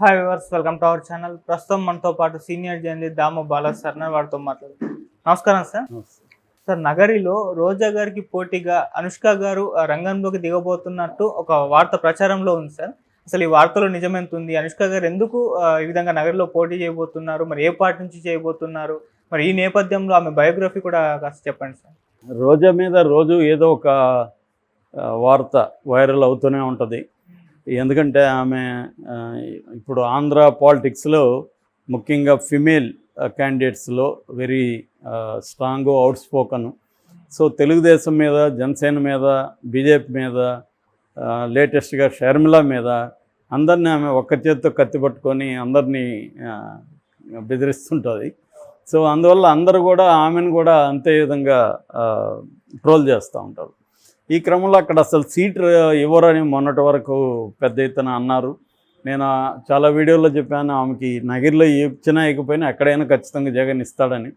Hi viewers welcome to our channel ప్రస్తుతం మనతో పాటు senior journalist Dama Bala sir అని వారితో మాట్లాడు నమస్కారం సార్ సార్ నగరిలో రోజా గారికి పోటీగా అనుష్క గారు ఆ, రంగంలోకి దిగబోతున్నట్టు ఒక వార్త ప్రచారంలో ఉంది సార్ అసలు ఈ వార్తలో నిజమెంత ఉంది అనుష్క గారు ఎందుకు ఈ విధంగా నగరిలో పోటీ చేయబోతున్నారు? మరి ఏ పార్టీ నుంచి చేయబోతున్నారు? మరి ఈ నేపథ్యంలో ఆమె బయోగ్రఫీ కూడా కాస్త చెప్పండి సార్ రోజా మీద రోజు ఏదో ఒక వార్త వైరల్ అవుతూనే ఉంటుంది. ఎందుకంటే ఆమె ఇప్పుడు ఆంధ్ర పాలిటిక్స్లో ముఖ్యంగా female క్యాండిడేట్స్లో very strong outspoken so Telugu Desam మీద జనసేన మీద బీజేపీ మీద లేటెస్ట్గా షర్మిల మీద అందరినీ ఆమె ఒక్క చేత్తో కత్తి పట్టుకొని అందరినీ బెదిరిస్తుంటుంది. సో అందువల్ల అందరూ కూడా ఆమెను కూడా అంతే విధంగా ట్రోల్ చేస్తూ ఉంటారు. ఈ క్రమంలో అక్కడ అసలు సీట్ ఇవ్వరని మొన్నటి వరకు పెద్ద ఎత్తున అన్నారు. నేను చాలా వీడియోలో చెప్పాను ఆమెకి నగిరిలో ఇచ్చినా ఇకపోయినా ఎక్కడైనా ఖచ్చితంగా జగన్ ఇస్తాడని.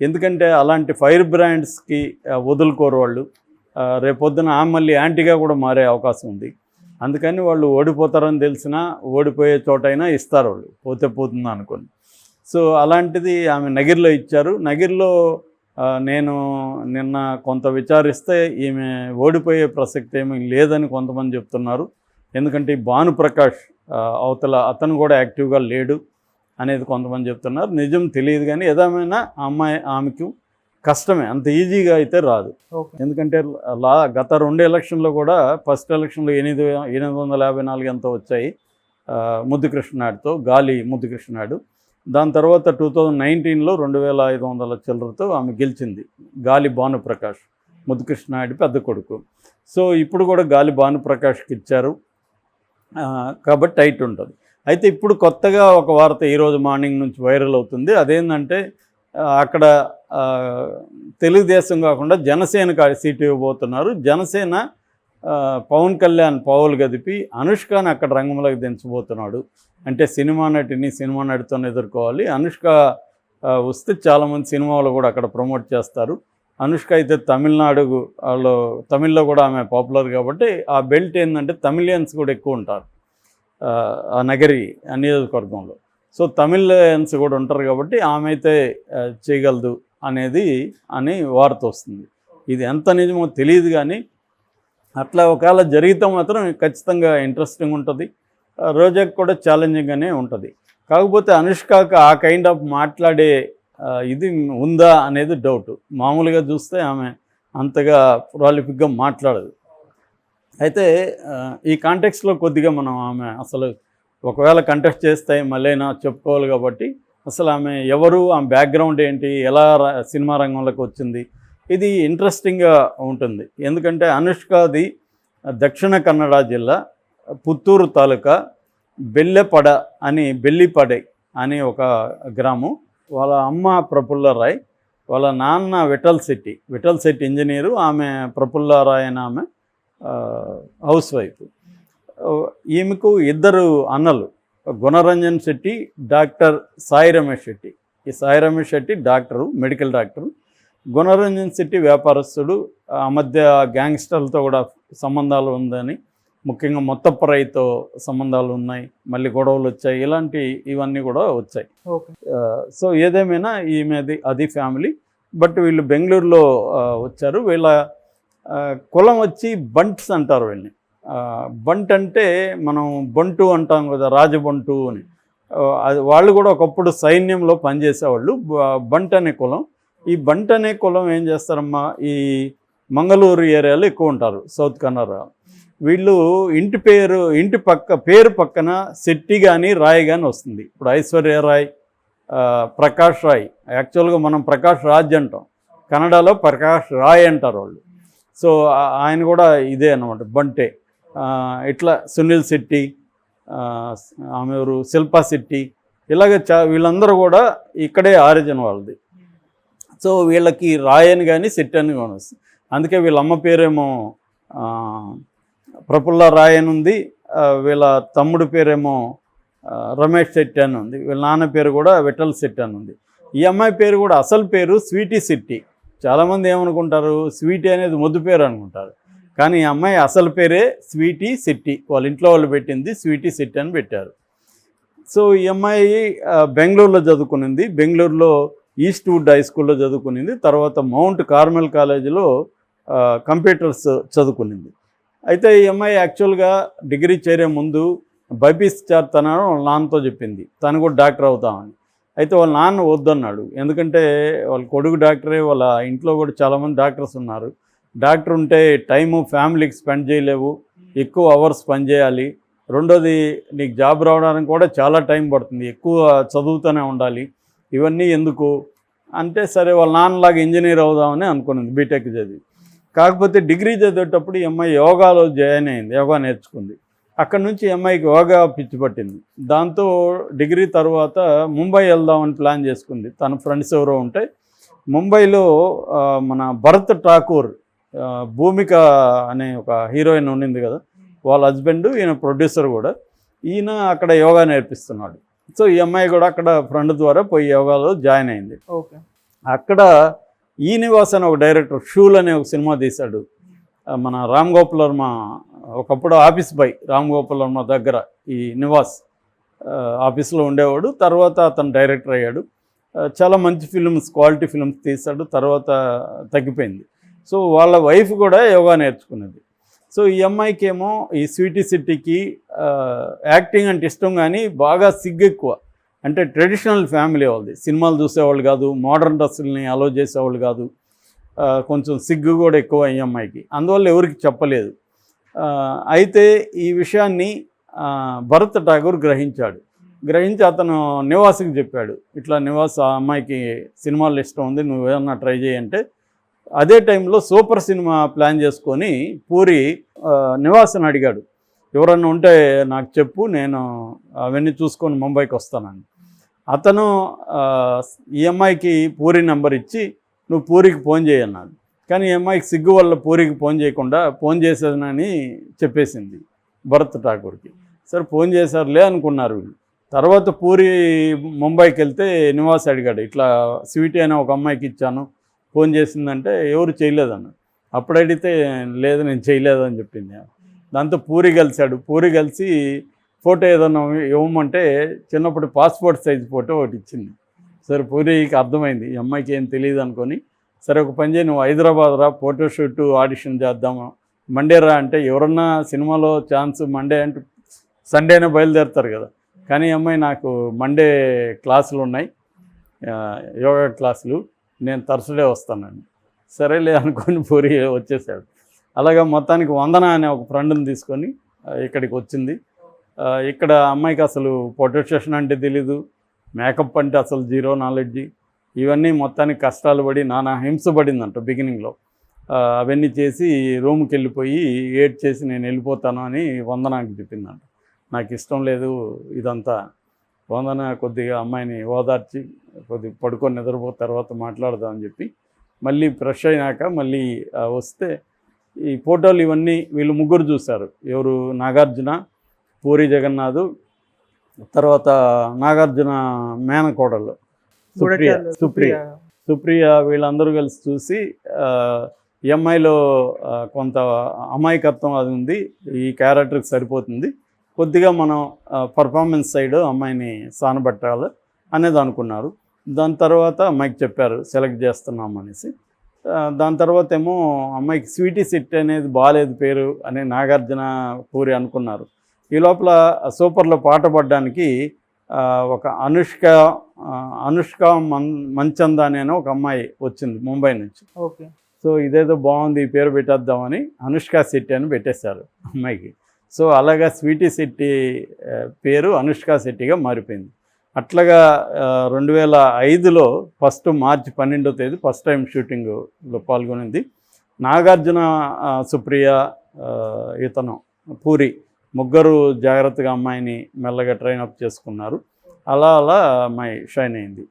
ఎందుకంటే అలాంటి ఫైర్ బ్రాండ్స్కి వదులుకోరు వాళ్ళు. రేపొద్దున ఆమె మళ్ళీ యాంటీగా కూడా మారే అవకాశం ఉంది. అందుకని వాళ్ళు ఓడిపోతారని తెలిసినా ఓడిపోయే చోటైనా ఇస్తారు వాళ్ళు. పోతే పోతుంది అనుకోండి. సో అలాంటిది ఆమె నగిరిలో ఇచ్చారు. నగిరిలో నేను నిన్న కొంత విచారిస్తే ఈమె ఓడిపోయే ప్రసక్తి ఏమీ లేదని కొంతమంది చెప్తున్నారు. ఎందుకంటే భానుప్రకాష్ అవతల అతను కూడా యాక్టివ్గా లేడు అనేది కొంతమంది చెప్తున్నారు. నిజం తెలియదు కానీ ఏదేమైనా అమ్మాయి ఆమెకు కష్టమే అంత ఈజీగా అయితే రాదు. ఎందుకంటే లా గత రెండు ఎలక్షన్లో కూడా ఫస్ట్ ఎలక్షన్లో ఎనిమిది ఎనిమిది వందల యాభై నాలుగు ఎంతో వచ్చాయి. ముద్దుకృష్ణనాయుడుతో గాలి ముద్దుకృష్ణనాయుడు. దాని తర్వాత టూ థౌజండ్ నైన్టీన్లో రెండు వేల ఐదు వందల చిల్లరతో ఆమె గెలిచింది. గాలి భానుప్రకాష్ ముద్దుకృష్ణనాయుడు పెద్ద కొడుకు. సో ఇప్పుడు కూడా గాలి భానుప్రకాష్కి ఇచ్చారు. కాబట్టి టైట్ ఉంటుంది. అయితే ఇప్పుడు కొత్తగా ఒక వార్త ఈరోజు మార్నింగ్ నుంచి వైరల్ అవుతుంది. అదేంటంటే అక్కడ తెలుగుదేశం కాకుండా జనసేనకు సీటు ఇవ్వబోతున్నారు. జనసేన పవన్ కళ్యాణ్ పావులు గదిపి అనుష్కాని అక్కడ రంగంలోకి దించబోతున్నాడు. అంటే సినిమా నటిని సినిమా నటితో ఎదుర్కోవాలి. అనుష్క వస్తే చాలామంది సినిమాలు కూడా అక్కడ ప్రమోట్ చేస్తారు. అనుష్క అయితే తమిళనాడు వాళ్ళు తమిళ్ళో కూడా ఆమె పాపులర్ కాబట్టి ఆ బెల్ట్ ఏంటంటే తమిళియన్స్ కూడా ఎక్కువ ఉంటారు ఆ, నగరి నియోజకవర్గంలో. సో తమిళియన్స్ కూడా ఉంటారు కాబట్టి ఆమె అయితే చేయగలదు అనేది అని వార్త వస్తుంది. ఇది ఎంత నిజమో తెలియదు కానీ అట్లా ఒకవేళ జరిగితే మాత్రం ఖచ్చితంగా ఇంట్రెస్టింగ్ ఉంటుంది. రోజాకి కూడా ఛాలెంజింగ్గానే ఉంటుంది. కాకపోతే అనుష్కకు ఆ కైండ్ ఆఫ్ మాట్లాడే ఇది ఉందా అనేది డౌట్ మామూలుగా చూస్తే ఆమె అంతగా ప్రాలిఫిక్గా మాట్లాడదు. అయితే ఈ కాంటెక్స్లో కొద్దిగా మనం ఆమె అసలు ఒకవేళ కంటెస్ట్ చేస్తే మళ్ళీనా చెప్పుకోవాలి కాబట్టి అసలు ఆమె ఎవరు ఆమె బ్యాక్గ్రౌండ్ ఏంటి ఎలా సినిమా రంగంలోకి వచ్చింది ఇది ఇంట్రెస్టింగ్గా ఉంటుంది. ఎందుకంటే అనుష్కది దక్షిణ కన్నడ జిల్లా పుత్తూరు తాలూకా బెల్లెపడ అని బెల్లిపడే అని ఒక గ్రామం. వాళ్ళ అమ్మ ప్రఫుల్ల రాయ్ వాళ్ళ నాన్న విఠల్ శెట్టి. విఠల్ శెట్టి ఇంజనీరు ఆమె ప్రఫుల్లరాయ్ అని ఆమె హౌస్ వైఫ్. ఈమెకు ఇద్దరు అన్నలు గుణరంజన్ శెట్టి డాక్టర్ సాయి రమేష్ శెట్టి. ఈ Sai Ramesh Shetty doctor medical doctor. Gunaranjan Shetty వ్యాపారస్తుడు ఆ మధ్య గ్యాంగ్స్టర్లతో కూడా సంబంధాలు ఉందని ముఖ్యంగా మొత్తప్పరైతో సంబంధాలు ఉన్నాయి మళ్ళీ గొడవలు వచ్చాయి ఇలాంటి ఇవన్నీ కూడా వచ్చాయి. సో ఏదేమైనా ఈమెది అది ఫ్యామిలీ బట్ వీళ్ళు బెంగళూరులో వచ్చారు. వీళ్ళ కులం వచ్చి బంట్స్ అంటారు వీళ్ళని. బంట్ అంటే మనం బంటు అంటాం కదా రాజబంటు అని. అది వాళ్ళు కూడా ఒకప్పుడు సైన్యంలో పనిచేసేవాళ్ళు. బంట్ అనే కులం. ఈ బంట్ అనే కులం ఏం చేస్తారమ్మా? ఈ మంగళూరు ఏరియాలో ఎక్కువ ఉంటారు సౌత్ కన్నడ. వీళ్ళు ఇంటి పేరు ఇంటి పక్క పేరు పక్కన శెట్టి కానీ రాయ్ కానీ వస్తుంది. ఇప్పుడు ఐశ్వర్య రాయ్ ప్రకాష్ రాయ్. యాక్చువల్గా మనం ప్రకాష్ రాజ్ అంటాం. కన్నడలో ప్రకాష్ రాయ్ అంటారు వాళ్ళు. సో ఆయన కూడా ఇదే అనమాట బంటే. ఇట్లా సునీల్ శెట్టి ఆమె ఎవరు? శిల్పా శెట్టి. ఇలాగ చా వీళ్ళందరూ కూడా ఇక్కడే ఆరిజిన్ వాళ్ళది. సో వీళ్ళకి రాయని అని కానీ శెట్టి అని కానీ వస్తుంది. అందుకే వీళ్ళ అమ్మ పేరేమో ప్రఫుల్ల రాయ్ అని ఉంది వీళ్ళ తమ్ముడు పేరేమో రమేష్ శెట్టి అని ఉంది. వీళ్ళ నాన్న పేరు కూడా విఠల్ శెట్టి అని ఉంది. ఈ అమ్మాయి పేరు కూడా అసలు పేరు స్వీటీ శెట్టి. చాలామంది ఏమనుకుంటారు స్వీటీ అనేది ముద్దు పేరు అనుకుంటారు. కానీ ఈ అమ్మాయి అసలు పేరే స్వీటీ శెట్టి. వాళ్ళ ఇంట్లో వాళ్ళు పెట్టింది స్వీటీ శెట్టి అని పెట్టారు. సో ఈ అమ్మాయి బెంగళూరులో చదువుకునింది. బెంగళూరులో ఈస్ట్ వుడ్ హై స్కూల్లో చదువుకునింది. తర్వాత మౌంట్ కార్మెల్ కాలేజీలో కంప్యూటర్స్ చదువుకునింది. అయితే ఈ అమ్మాయి యాక్చువల్గా డిగ్రీ చేరే ముందు బైపీస్ చేస్తానని వాళ్ళ నాన్నతో చెప్పింది. తను కూడా డాక్టర్ అవుతామని. అయితే వాళ్ళ నాన్న వద్దన్నాడు. ఎందుకంటే వాళ్ళ కొడుకు డాక్టరే వాళ్ళ ఇంట్లో కూడా చాలామంది డాక్టర్స్ ఉన్నారు. డాక్టర్ ఉంటే టైము ఫ్యామిలీకి స్పెండ్ చేయలేవు. ఎక్కువ అవర్స్ పనిచేయాలి రెండోది నీకు జాబ్ రావడానికి కూడా చాలా టైం పడుతుంది. ఎక్కువ చదువుతూనే ఉండాలి. ఇవన్నీ ఎందుకు? అంటే సరే వాళ్ళ నాన్నలాగా ఇంజనీర్ అవుదామని అనుకున్నది బీటెక్ చదివి కాకపోతే డిగ్రీ చదివేటప్పుడు ఈ అమ్మాయి యోగాలో జాయిన్ అయింది యోగా నేర్చుకుంది. అక్కడ నుంచి అమ్మాయికి యోగా పిచ్చి పట్టింది. దాంతో డిగ్రీ తర్వాత ముంబై వెళ్దామని ప్లాన్ చేసుకుంది. తన ఫ్రెండ్స్ ఎవరో ఉంటే ముంబైలో మన భరత్ ఠాకూర్ భూమిక అనే ఒక హీరోయిన్ ఉండింది కదా వాళ్ళ హస్బెండ్ ఈయన ప్రొడ్యూసర్ కూడా. ఈయన అక్కడ యోగా నేర్పిస్తున్నాడు. సో ఈ అమ్మాయి కూడా అక్కడ ఫ్రెండ్ ద్వారా పోయి యోగాలో జాయిన్ అయింది. ఓకే. అక్కడ ఈ నివాస్ అని ఒక డైరెక్టర్ షూల్ అనే ఒక సినిమా తీశాడు. మన రామ్ గోపాల్ వర్మ ఒకప్పుడు ఆఫీస్ బాయ్ రామ్ గోపాల్ వర్మ దగ్గర ఈ నివాస్ ఆఫీస్లో ఉండేవాడు. తర్వాత అతను డైరెక్టర్ అయ్యాడు. చాలా మంచి ఫిల్మ్స్ క్వాలిటీ ఫిల్మ్స్ తీశాడు. తర్వాత తగ్గిపోయింది. సో వాళ్ళ వైఫ్ కూడా యోగా నేర్చుకున్నది. సో ఈ అమ్మాయికి ఏమో ఈ స్వీటీ సిటీకి యాక్టింగ్ అంటే ఇష్టం కానీ బాగా సిగ్గు ఎక్కువ అంటే ట్రెడిషనల్ ఫ్యామిలీ వాళ్ళది. సినిమాలు చూసేవాళ్ళు కాదు మోడర్న్ డ్రెస్సుల్ని అలో చేసేవాళ్ళు కాదు. కొంచెం సిగ్గు కూడా ఎక్కువ ఈ అమ్మాయికి. అందువల్ల ఎవరికి చెప్పలేదు. అయితే ఈ విషయాన్ని భరత్ ఠాగూర్ గ్రహించాడు. గ్రహించి అతను నివాస్కి చెప్పాడు. ఇట్లా నివాస్ ఆ అమ్మాయికి సినిమాలు ఇష్టం ఉంది నువ్వు ఏమన్నా ట్రై చేయంటే అదే టైంలో సూపర్ సినిమా ప్లాన్ చేసుకొని పూరి ఆ, నివాస్ని అడిగాడు. ఎవరన్నా ఉంటే నాకు చెప్పు నేను అవన్నీ చూసుకొని ముంబైకి వస్తానని అతను ఈఎంఐకి ఈ అమ్మాయికి పూరి నెంబర్ ఇచ్చి నువ్వు పూరికి ఫోన్ చేయన్నాడు కానీ ఈ అమ్మాయికి సిగ్గు వల్ల పూరికి ఫోన్ చేయకుండా ఫోన్ చేసేదనని చెప్పేసింది భరత్ ఠాకూర్కి. సరే ఫోన్ చేశారులే అనుకున్నారు వీళ్ళు. తర్వాత పూరి ముంబైకి వెళ్తే నివాస్ అడిగాడు ఇట్లా స్వీటీ అనే ఒక అమ్మాయికి ఇచ్చాను ఫోన్ చేసిందంటే ఎవరు చేయలేదన్నాడు అప్పుడు అడిగితే లేదు నేను చేయలేదని చెప్పింది దాంతో పూరి కలిశాడు. పూరి కలిసి ఫోటో ఏదన్నా ఇవ్వమంటే చిన్నప్పుడు పాస్పోర్ట్ సైజ్ ఫోటో ఒకటి ఇచ్చింది. సరే పూరికి అర్థమైంది. ఈ అమ్మాయికి ఏం తెలియదు అనుకొని సరే ఒక పని చేయి నువ్వు హైదరాబాద్ రా ఫోటోషూట్ ఆడిషన్ చేద్దాము. మండే రా అంటే ఎవరన్నా సినిమాలో ఛాన్స్ మండే అంటే సండేనే బయలుదేరుతారు కదా. కానీ ఈ అమ్మాయి నాకు మండే క్లాసులు ఉన్నాయి. యోగా క్లాసులు. నేను తరచుడే వస్తానండి. సరేలే అనుకొని పూరి వచ్చేసాడు. అలాగా మొత్తానికి వందన అనే ఒక ఫ్రెండ్ని తీసుకొని ఇక్కడికి వచ్చింది. ఇక్కడ అమ్మాయికి అసలు ఫోటో సెషన్ అంటే తెలీదు మేకప్ అంటే అసలు జీరో నాలెడ్జి ఇవన్నీ మొత్తానికి కష్టాలు పడి నానా హింస పడిందంట బిగినింగ్లో. అవన్నీ చేసి రూమ్కి వెళ్ళిపోయి ఏడ్ చేసి నేను వెళ్ళిపోతాను అని వందనాకి చెప్పిందంట. నాకు ఇష్టం లేదు ఇదంతా. వందన కొద్దిగా అమ్మాయిని ఓదార్చి కొద్దిగా పడుకొని నిద్రపో తర్వాత మాట్లాడదామని చెప్పి మళ్ళీ ఫ్రెష్ అయినాక మళ్ళీ వస్తే ఈ ఫోటోలు ఇవన్నీ వీళ్ళు ముగ్గురు చూశారు. ఎవరు నాగార్జున పూరి జగన్నాథ్ తర్వాత నాగార్జున మేనకోడలు సుప్రియ సుప్రియ. సుప్రియ. వీళ్ళందరూ కలిసి చూసి ఆ, కొంత అమాయకత్వం అది ఉంది ఈ క్యారెక్టర్కి సరిపోతుంది. కొద్దిగా మనం పర్ఫార్మెన్స్ సైడ్ అమ్మాయిని సానబట్టాలి అనేది అనుకున్నారు దాని తర్వాత అమ్మాయికి చెప్పారు సెలెక్ట్ చేస్తున్నాం అనేసి దాని తర్వాత ఏమో అమ్మాయికి స్వీటీ సిట్ అనేది బాగాలేదు పేరు అని నాగార్జున పూరి అనుకున్నారు. ఈ లోపల సూపర్లో పాట పాడడానికి ఒక అనుష్క అనుష్క మన్ మంచంద అనే ఒక అమ్మాయి వచ్చింది ముంబై నుంచి. ఓకే. సో ఇదేదో బాగుంది ఈ పేరు పెట్టేద్దామని అనుష్క శెట్టి అని పెట్టేశారు అమ్మాయికి. సో అలాగా స్వీటీ శెట్టి ఆ, పేరు అనుష్క శెట్టిగా మారిపోయింది. అట్లాగా రెండు వేల ఐదులో ఫస్ట్ మార్చి పన్నెండో తేదీ ఫస్ట్ టైం షూటింగ్లో పాల్గొనింది. నాగార్జున సుప్రియ ఇతను పూరి ముగ్గురు జాగ్రత్తగా అమ్మాయిని మెల్లగా ట్రైన్ అప్ చేసుకున్నారు. అలా అలా అమ్మాయి షైన్ అయింది.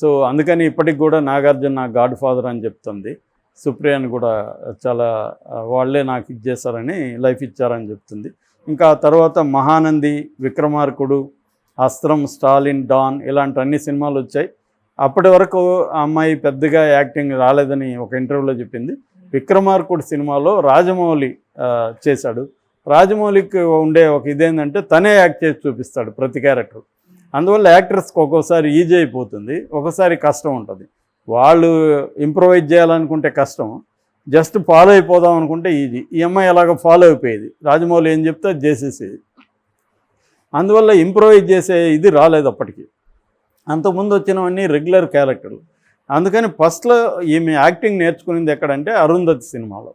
సో అందుకని ఇప్పటికి కూడా నాగార్జున నా గాడ్ ఫాదర్ అని చెప్తుంది. సుప్రియని కూడా చాలా వాళ్ళే నాకు ఇచ్చేసారని లైఫ్ ఇచ్చారని చెప్తుంది. ఇంకా తర్వాత మహానంది విక్రమార్కుడు అస్త్రం స్టాలిన్ డాన్ ఇలాంటి అన్ని సినిమాలు వచ్చాయి. అప్పటి వరకు ఆ అమ్మాయి పెద్దగా యాక్టింగ్ రాలేదని ఒక ఇంటర్వ్యూలో చెప్పింది. విక్రమార్కుడు సినిమాలో రాజమౌళి చేశాడు. రాజమౌళికి ఉండే ఒక ఇదేంటంటే తనే యాక్ట్ చేసి చూపిస్తాడు ప్రతి క్యారెక్టర్. అందువల్ల యాక్టర్స్కి ఒక్కోసారి ఈజీ అయిపోతుంది. ఒక్కోసారి కష్టం ఉంటుంది. వాళ్ళు ఇంప్రొవైజ్ చేయాలనుకుంటే కష్టం. జస్ట్ ఫాలో అయిపోదాం అనుకుంటే ఈజీ. ఈ అమ్మాయి అలాగ ఫాలో అయిపోయేది. రాజమౌళి ఏం చెప్తే అది చేసేసేది. అందువల్ల ఇంప్రొవైజ్ చేసే ఇది రాలేదు అప్పటికి. అంతకుముందు వచ్చినవన్నీ రెగ్యులర్ క్యారెక్టర్లు. అందుకని ఫస్ట్లో ఈమె యాక్టింగ్ నేర్చుకునేది ఎక్కడంటే అరుంధతి సినిమాలో.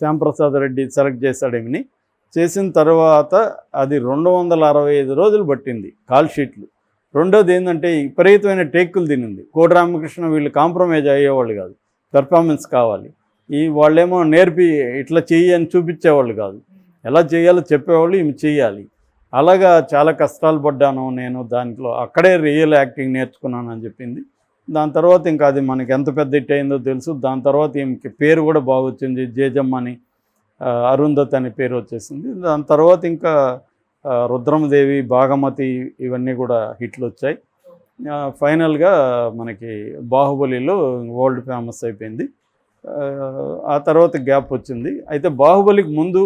శ్యాంప్రసాద్ రెడ్డి సెలెక్ట్ చేశాడు ఈమెని. చేసిన తర్వాత అది రెండు వందల అరవై ఐదు రోజులు పట్టింది కాల్ షీట్లు. రెండోది ఏంటంటే విపరీతమైన టేక్కులు తినింది. కోటి రామకృష్ణ వీళ్ళు కాంప్రమైజ్ అయ్యేవాళ్ళు కాదు. పెర్ఫార్మెన్స్ కావాలి. ఈ వాళ్ళేమో నేర్పి ఇట్లా చెయ్యి అని చూపించేవాళ్ళు కాదు. ఎలా చేయాలో చెప్పేవాళ్ళు ఈమె చెయ్యాలి. అలాగా చాలా కష్టాలు పడ్డాను నేను దాంట్లో. అక్కడే రియల్ యాక్టింగ్ నేర్చుకున్నాను అని చెప్పింది. దాని తర్వాత ఇంకా అది మనకి ఎంత పెద్ద హిట్ అయిందో తెలుసు. దాని తర్వాత ఈమెకి పేరు కూడా బాగా వచ్చింది. జేజమ్మ అని అరుంధత్ అరుంధతి అనే పేరు వచ్చేసింది. దాని తర్వాత ఇంకా రుద్రమదేవి భాగమతి ఇవన్నీ కూడా హిట్లు వచ్చాయి. ఫైనల్గా మనకి బాహుబలిలో వరల్డ్ ఫేమస్ అయిపోయింది. ఆ తర్వాత గ్యాప్ వచ్చింది. అయితే బాహుబలికి ముందు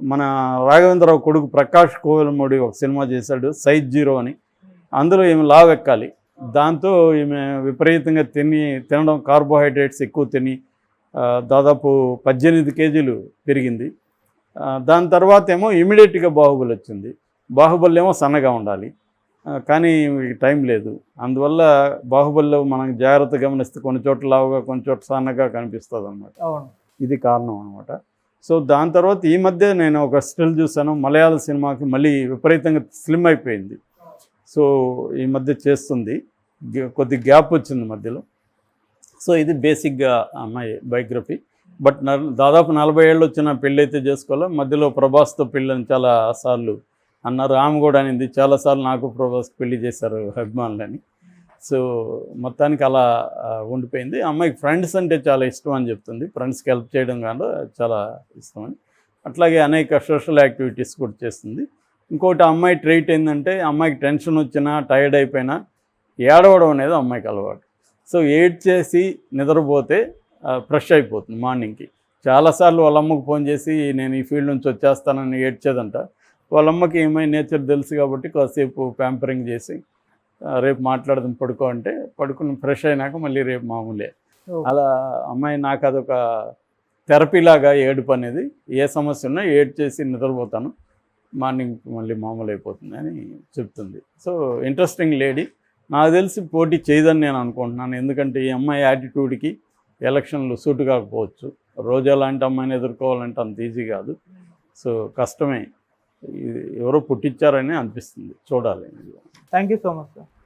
మన రాఘవేంద్రరావు కొడుకు ప్రకాష్ కోవెలమూడి ఒక సినిమా చేశాడు సైజ్ జీరో అని. అందులో ఈమె లావెక్కాలి. దాంతో ఈమె విపరీతంగా తిని తినడం కార్బోహైడ్రేట్స్ ఎక్కువ తిని దాదాపు పద్దెనిమిది కేజీలు పెరిగింది. దాని తర్వాత ఏమో ఇమీడియట్గా బాహుబలి వచ్చింది. బాహుబలి ఏమో సన్నగా ఉండాలి. కానీ టైం లేదు. అందువల్ల బాహుబలిలో మనం జాగ్రత్త గమనిస్తే కొన్ని చోట్ల లావుగా కొన్ని చోట్ల సన్నగా కనిపిస్తుంది అనమాట ఇది కారణం అనమాట సో దాని తర్వాత ఈ మధ్య నేను ఒక స్టిల్ చూసాను మలయాళ సినిమాకి మళ్ళీ విపరీతంగా స్లిమ్ అయిపోయింది. సో ఈ మధ్య చేస్తుంది. కొద్ది గ్యాప్ వచ్చింది మధ్యలో. సో ఇది బేసిక్గా అమ్మాయి బయోగ్రఫీ బట్ న- దాదాపు నలభై ఏళ్ళు వచ్చిన పెళ్ళి అయితే చేసుకోవాలి? మధ్యలో ప్రభాస్తో పెళ్ళని చాలా సార్లు అన్నారు. ఆమె కూడా అనింది చాలాసార్లు నాకు ప్రభాస్ పెళ్ళి చేశారు అభిమానులని. సో మొత్తానికి అలా ఉండిపోయింది. అమ్మాయికి ఫ్రెండ్స్ అంటే చాలా ఇష్టం అని చెప్తుంది. ఫ్రెండ్స్కి హెల్ప్ చేయడం కానీ చాలా ఇష్టం అని అట్లాగే అనేక సోషల్ యాక్టివిటీస్ కూడా చేస్తుంది. ఇంకోటి అమ్మాయి ట్రైట్ ఏంటంటే అమ్మాయికి టెన్షన్ వచ్చినా టైర్డ్ అయిపోయినా ఏడవడం అనేది అమ్మాయికి అలవాటు. సో ఏడ్ చేసి నిద్రపోతే ఫ్రెష్ అయిపోతుంది మార్నింగ్కి. చాలాసార్లు వాళ్ళ అమ్మకు ఫోన్ చేసి నేను ఈ ఫీల్డ్ నుంచి వచ్చేస్తానని ఏడ్చేదంట. వాళ్ళ అమ్మకి ఏమై నేచర్ తెలుసు కాబట్టి కాసేపు ప్యాంపరింగ్ చేసి రేపు మాట్లాడదాం పడుకో అంటే పడుకుని ఫ్రెష్ అయినాక మళ్ళీ రేపు మామూలే. అలా అమ్మాయి నాకు అదొక థెరపీలాగా ఏడుపు అనేది ఏ సమస్య ఉన్నా ఏడ్ చేసి నిద్రపోతాను. మార్నింగ్ మళ్ళీ మామూలు అయిపోతుంది అని చెప్తుంది. సో ఇంట్రెస్టింగ్ లేడీ నాకు తెలిసి పోటీ చేయదని నేను అనుకుంటున్నాను. ఎందుకంటే ఈ అమ్మాయి యాటిట్యూడ్కి ఎలక్షన్లు సూటు కాకపోవచ్చు. రోజా లాంటి అమ్మాయిని ఎదుర్కోవాలంటే అంత ఈజీ కాదు. సో కష్టమే. ఎవరో పుట్టించారని అనిపిస్తుంది. చూడాలి. Thank you so much sir